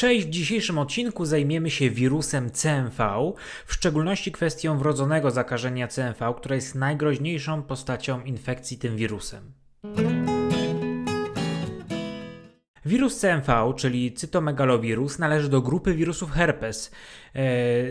Cześć, w dzisiejszym odcinku zajmiemy się wirusem CMV, w szczególności kwestią wrodzonego zakażenia CMV, które jest najgroźniejszą postacią infekcji tym wirusem. Wirus CMV, czyli cytomegalowirus, należy do grupy wirusów herpes, e,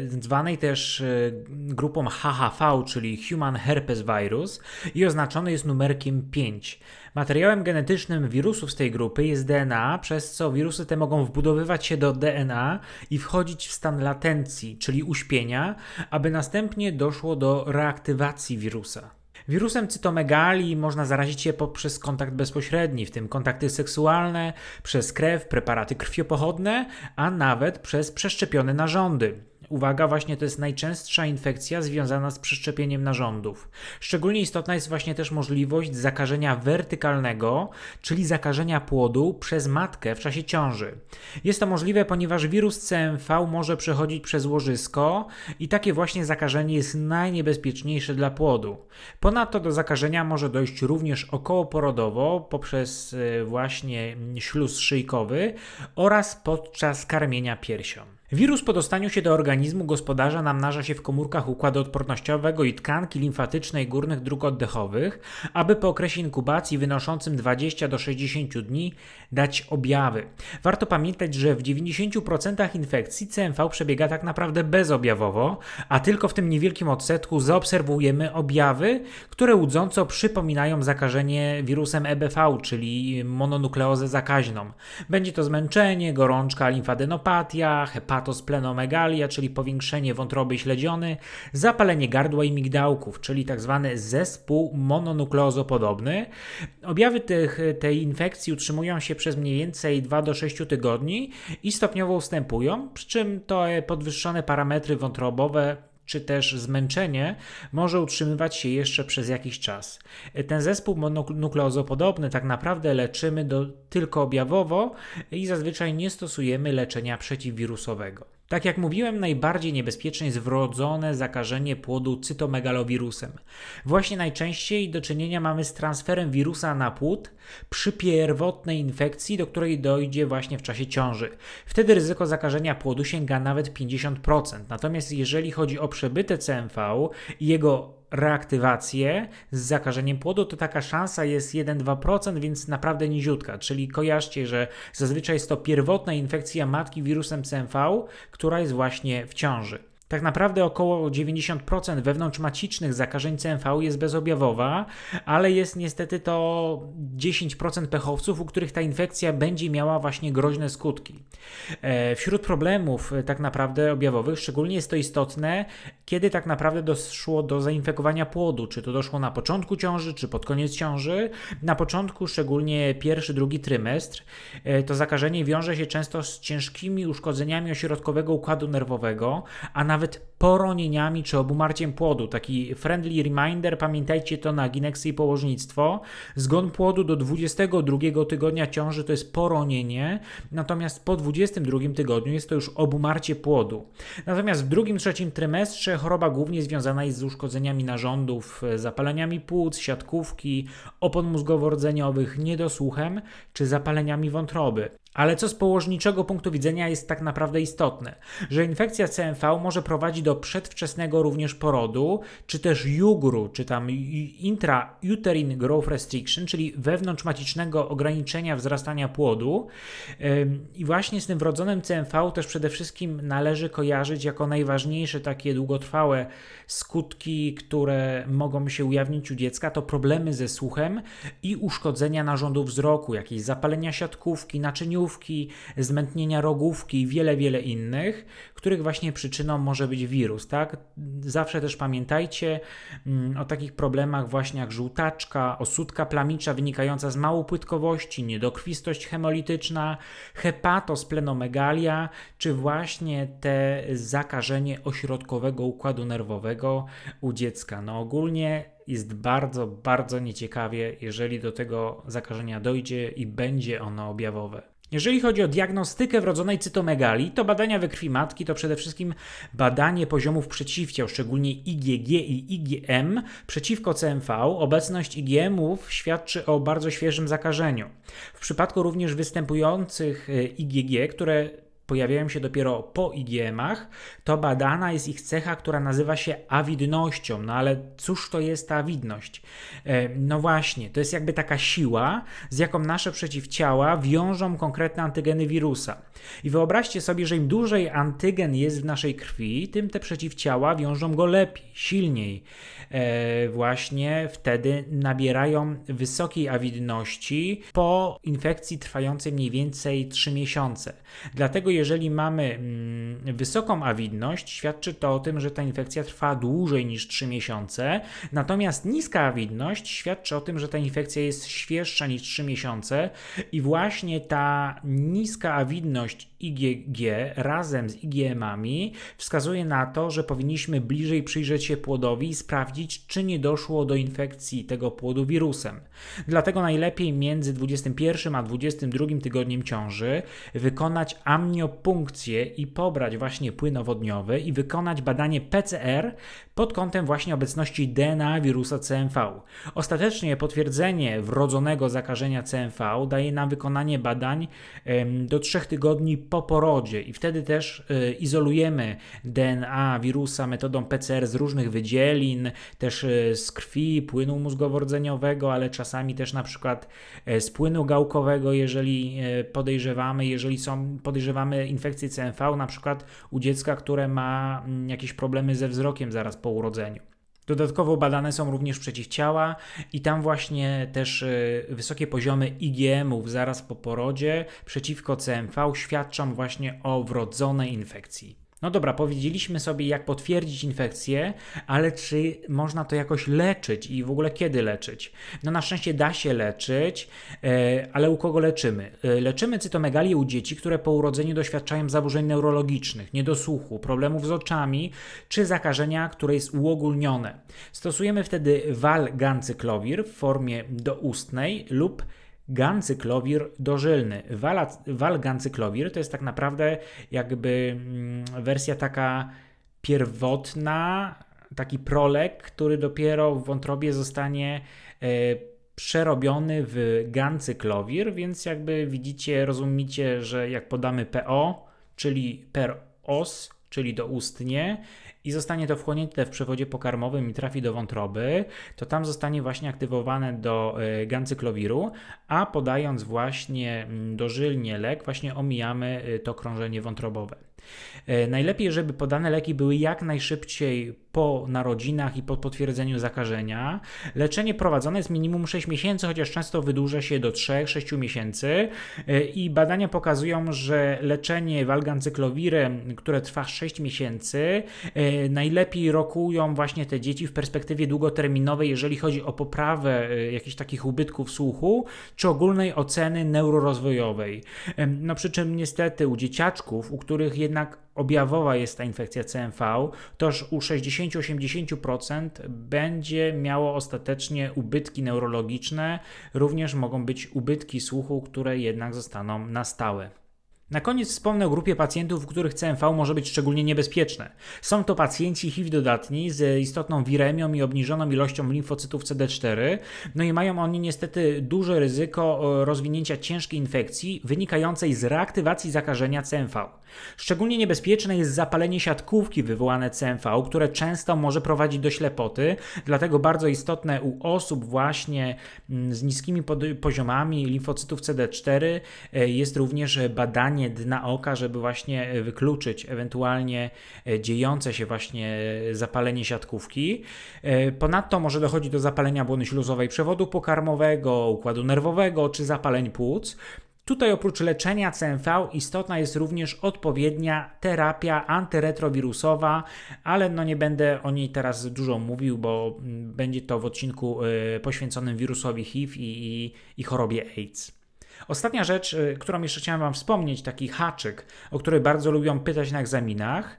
zwanej też e, grupą HHV, czyli Human Herpes Virus, i oznaczony jest numerkiem 5. Materiałem genetycznym wirusów z tej grupy jest DNA, przez co wirusy te mogą wbudowywać się do DNA i wchodzić w stan latencji, czyli uśpienia, aby następnie doszło do reaktywacji wirusa. Wirusem cytomegalii można zarazić się poprzez kontakt bezpośredni, w tym kontakty seksualne, przez krew, preparaty krwiopochodne, a nawet przez przeszczepione narządy. Uwaga, właśnie to jest najczęstsza infekcja związana z przeszczepieniem narządów. Szczególnie istotna jest właśnie też możliwość zakażenia wertykalnego, czyli zakażenia płodu przez matkę w czasie ciąży. Jest to możliwe, ponieważ wirus CMV może przechodzić przez łożysko i takie właśnie zakażenie jest najniebezpieczniejsze dla płodu. Ponadto do zakażenia może dojść również okołoporodowo poprzez e, właśnie śluz szyjkowy oraz podczas karmienia piersią. Wirus po dostaniu się do organizmu gospodarza namnaża się w komórkach układu odpornościowego i tkanki limfatycznej górnych dróg oddechowych, aby po okresie inkubacji wynoszącym 20 do 60 dni dać objawy. Warto pamiętać, że w 90% infekcji CMV przebiega tak naprawdę bezobjawowo, a tylko w tym niewielkim odsetku zaobserwujemy objawy, które łudząco przypominają zakażenie wirusem EBV, czyli mononukleozę zakaźną. Będzie to zmęczenie, gorączka, limfadenopatia, hepatyczna, hepatosplenomegalia, czyli powiększenie wątroby śledziony, zapalenie gardła i migdałków, czyli tzw. Tak zespół mononukleozopodobny. Objawy tych, tej infekcji utrzymują się przez mniej więcej 2 do 6 tygodni i stopniowo ustępują, przy czym to podwyższone parametry wątrobowe czy też zmęczenie może utrzymywać się jeszcze przez jakiś czas. Ten zespół mononukleozopodobny tak naprawdę leczymy do, tylko objawowo i zazwyczaj nie stosujemy leczenia przeciwwirusowego. Tak jak mówiłem, najbardziej niebezpieczne jest wrodzone zakażenie płodu cytomegalowirusem. Właśnie najczęściej do czynienia mamy z transferem wirusa na płód przy pierwotnej infekcji, do której dojdzie właśnie w czasie ciąży. Wtedy ryzyko zakażenia płodu sięga nawet 50%. Natomiast jeżeli chodzi o przebyte CMV i jego reaktywację z zakażeniem płodu, to taka szansa jest 1-2%, więc naprawdę niziutka. Czyli kojarzcie, że zazwyczaj jest to pierwotna infekcja matki wirusem CMV, która jest właśnie w ciąży. Tak naprawdę około 90% wewnątrzmacicznych zakażeń CMV jest bezobjawowa, ale jest niestety to 10% pechowców, u których ta infekcja będzie miała właśnie groźne skutki. E, wśród problemów e, tak naprawdę objawowych szczególnie jest to istotne, kiedy tak naprawdę doszło do zainfekowania płodu, czy to doszło na początku ciąży, czy pod koniec ciąży. Na początku, szczególnie pierwszy, drugi trymestr, e, to zakażenie wiąże się często z ciężkimi uszkodzeniami ośrodkowego układu nerwowego, a nawet nawet poronieniami czy obumarciem płodu. Taki friendly reminder, pamiętajcie to na gineksy i położnictwo. Zgon płodu do 22 tygodnia ciąży to jest poronienie, natomiast po 22 tygodniu jest to już obumarcie płodu. Natomiast w drugim, trzecim trymestrze choroba głównie związana jest z uszkodzeniami narządów, zapaleniami płuc, siatkówki, opon mózgowo-rdzeniowych, niedosłuchem czy zapaleniami wątroby. Ale co z położniczego punktu widzenia jest tak naprawdę istotne, że infekcja CMV może prowadzić do przedwczesnego również porodu, czy też jugru, czy tam intrauterine growth restriction, czyli wewnątrzmacicznego ograniczenia wzrastania płodu. I właśnie z tym wrodzonym CMV też przede wszystkim należy kojarzyć jako najważniejsze takie długotrwałe skutki, które mogą się ujawnić u dziecka, to problemy ze słuchem i uszkodzenia narządu wzroku, jakieś zapalenia siatkówki, naczyniówki, zmętnienia rogówki i wiele, wiele innych, których właśnie przyczyną może być wirus, tak? Zawsze też pamiętajcie mm, o takich problemach właśnie jak żółtaczka, osódka plamicza wynikająca z małopłytkowości, niedokrwistość hemolityczna, hepatosplenomegalia, czy właśnie te zakażenie ośrodkowego układu nerwowego u dziecka. No ogólnie jest bardzo, bardzo nieciekawie, jeżeli do tego zakażenia dojdzie i będzie ono objawowe. Jeżeli chodzi o diagnostykę wrodzonej cytomegalii, to badania we krwi matki to przede wszystkim badanie poziomów przeciwciał, szczególnie IgG i IgM przeciwko CMV. Obecność IgM-ów świadczy o bardzo świeżym zakażeniu. W przypadku również występujących e, IgG, które pojawiają się dopiero po IgM-ach, to badana jest ich cecha, która nazywa się awidnością. No ale cóż to jest ta awidność? E, no właśnie, to jest jakby taka siła, z jaką nasze przeciwciała wiążą konkretne antygeny wirusa. I wyobraźcie sobie, że im dłużej antygen jest w naszej krwi, tym te przeciwciała wiążą go lepiej, silniej. E, właśnie wtedy nabierają wysokiej awidności po infekcji trwającej mniej więcej 3 miesiące. Dlatego jeżeli mamy mm, wysoką awidność, świadczy to o tym, że ta infekcja trwa dłużej niż 3 miesiące, natomiast niska awidność świadczy o tym, że ta infekcja jest świeższa niż 3 miesiące. I właśnie ta niska awidność IgG razem z IgM-ami wskazuje na to, że powinniśmy bliżej przyjrzeć się płodowi i sprawdzić, czy nie doszło do infekcji tego płodu wirusem. Dlatego najlepiej między 21 a 22 tygodniem ciąży wykonać amniopunkcję i pobrać właśnie płyn owodniowy i wykonać badanie PCR pod kątem właśnie obecności DNA wirusa CMV. Ostatecznie potwierdzenie wrodzonego zakażenia CMV daje nam wykonanie badań do 3 tygodni po porodzie i wtedy też e, izolujemy DNA wirusa metodą PCR z różnych wydzielin, też e, z krwi, płynu mózgowo-rdzeniowego, ale czasami też na przykład e, z płynu gałkowego, jeżeli podejrzewamy, jeżeli są, podejrzewamy infekcję CMV, na przykład u dziecka, które ma mm, jakieś problemy ze wzrokiem zaraz po urodzeniu. Dodatkowo badane są również przeciwciała i tam właśnie też y, wysokie poziomy IgM-ów zaraz po porodzie przeciwko CMV świadczą właśnie o wrodzonej infekcji. No dobra, powiedzieliśmy sobie, jak potwierdzić infekcję, ale czy można to jakoś leczyć i w ogóle kiedy leczyć? No na szczęście da się leczyć, e, ale u kogo leczymy? E, leczymy cytomegalię u dzieci, które po urodzeniu doświadczają zaburzeń neurologicznych, niedosłuchu, problemów z oczami czy zakażenia, które jest uogólnione. Stosujemy wtedy walgancyklowir w formie doustnej lub gancyklowir dożylny. Walgancyklowir to jest tak naprawdę jakby mm, wersja taka pierwotna, taki prolek, który dopiero w wątrobie zostanie e, przerobiony w gancyklowir, więc jakby widzicie, rozumicie, że jak podamy PO, czyli per os, czyli doustnie, i zostanie to wchłonięte w przewodzie pokarmowym i trafi do wątroby, to tam zostanie właśnie aktywowane do e, gancyklowiru, a podając właśnie mm, dożylnie lek, właśnie omijamy e, to krążenie wątrobowe. E, najlepiej, żeby podane leki były jak najszybciej po narodzinach i po potwierdzeniu zakażenia. Leczenie prowadzone jest minimum 6 miesięcy, chociaż często wydłuża się do 3-6 miesięcy e, i badania pokazują, że leczenie walgancyklowirem, które trwa 6 miesięcy, e, najlepiej rokują właśnie te dzieci w perspektywie długoterminowej, jeżeli chodzi o poprawę jakichś takich ubytków słuchu, czy ogólnej oceny neurorozwojowej. No przy czym niestety u dzieciaczków, u których jednak objawowa jest ta infekcja CMV, toż u 60-80% będzie miało ostatecznie ubytki neurologiczne, również mogą być ubytki słuchu, które jednak zostaną na stałe. Na koniec wspomnę o grupie pacjentów, u których CMV może być szczególnie niebezpieczne. Są to pacjenci HIV dodatni z istotną wiremią i obniżoną ilością limfocytów CD4, no i mają oni niestety duże ryzyko e, rozwinięcia ciężkiej infekcji wynikającej z reaktywacji zakażenia CMV. Szczególnie niebezpieczne jest zapalenie siatkówki wywołane CMV, które często może prowadzić do ślepoty, dlatego bardzo istotne u osób właśnie mm, z niskimi poziomami limfocytów CD4 e, jest również badanie badanie dna oka, żeby właśnie e, wykluczyć ewentualnie e, dziejące się właśnie e, zapalenie siatkówki. Ponadto może dochodzić do zapalenia błony śluzowej przewodu pokarmowego, układu nerwowego czy zapaleń płuc. Tutaj oprócz leczenia CMV istotna jest również odpowiednia terapia antyretrowirusowa, ale no nie będę o niej teraz dużo mówił, bo mm, będzie to w odcinku poświęconym wirusowi HIV i, i, i chorobie AIDS. Ostatnia rzecz, y, którą jeszcze chciałem Wam wspomnieć, taki haczyk, o który bardzo lubią pytać na egzaminach,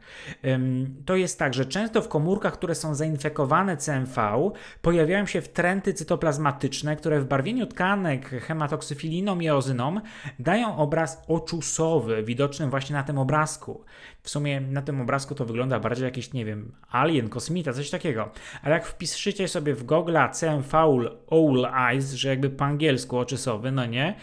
to jest tak, że często w komórkach, które są zainfekowane CMV, pojawiają się wtręty cytoplazmatyczne, które w barwieniu tkanek hematoksyfiliną i ozyną dają obraz oczusowy, widoczny właśnie na tym obrazku. W sumie na tym obrazku to wygląda bardziej jakiś, nie wiem, alien, kosmita, coś takiego. Ale jak wpiszecie sobie w Google CMV Owl Eyes, że jakby po angielsku oczusowy, no nie,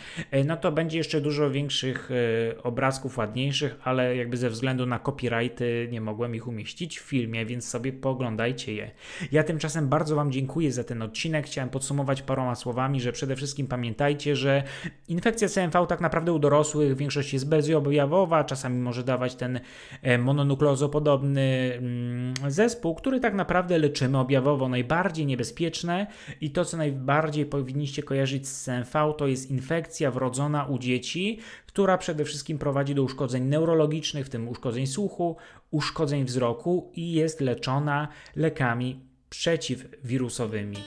no to będzie jeszcze dużo większych e, obrazków, ładniejszych, ale jakby ze względu na copyrighty nie mogłem ich umieścić w filmie, więc sobie pooglądajcie je. Ja tymczasem bardzo Wam dziękuję za ten odcinek. Chciałem podsumować paroma słowami, że przede wszystkim pamiętajcie, że infekcja CMV tak naprawdę u dorosłych w większości jest bezobjawowa, czasami może dawać ten e, mononukleozopodobny mm, zespół, który tak naprawdę leczymy objawowo. Najbardziej niebezpieczne i to, co najbardziej powinniście kojarzyć z CMV, to jest infekcja wrodzona u dzieci, która przede wszystkim prowadzi do uszkodzeń neurologicznych, w tym uszkodzeń słuchu, uszkodzeń wzroku i jest leczona lekami przeciwwirusowymi.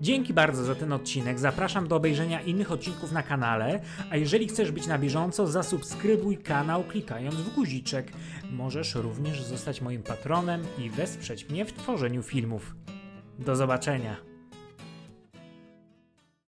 Dzięki bardzo za ten odcinek. Zapraszam do obejrzenia innych odcinków na kanale, a jeżeli chcesz być na bieżąco, zasubskrybuj kanał klikając w guziczek. Możesz również zostać moim patronem i wesprzeć mnie w tworzeniu filmów. Do zobaczenia.